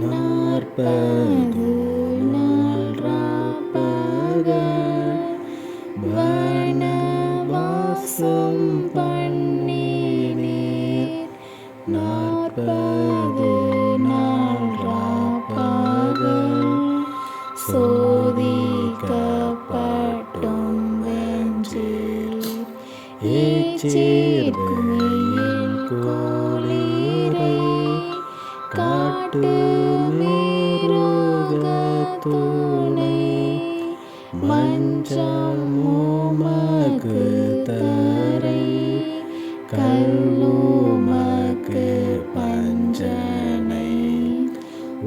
நாற்பது நாள் வனவாசம் பண்ணினீர். நாற்பது நாள் ராப்பகல் சோதிக்கப்பட்டும் வென்றீர் ஏச்சீர் குயில் காட்டு மஞ்சமுமக்கு தரை கல்லுமக்கு பஞ்சனை.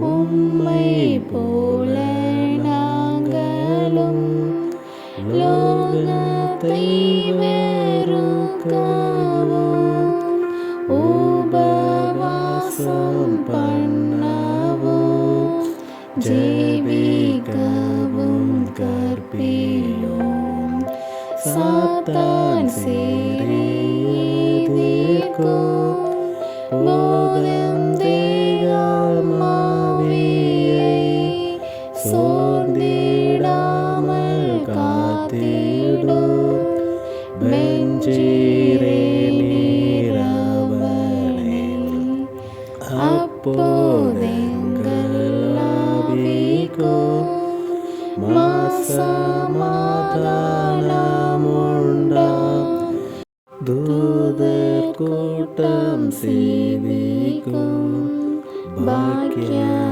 உம்மை போல நாங்களும் லோகத்தை வெறுக்கவும் உபவாசம் பண்ணவும் ஜெபிக்கவும். சாத்தான் சீரீதிர்க்கோ போதம் தேகாமாவியை சோர்ந்திடாமல் காத்திடோ பெஞ்சீரே நீரவனில் அப்போதெங்களாவிகோ ஆவிக்கோ കൂട്ടം സേവിക്കും. ഭാഗ്യ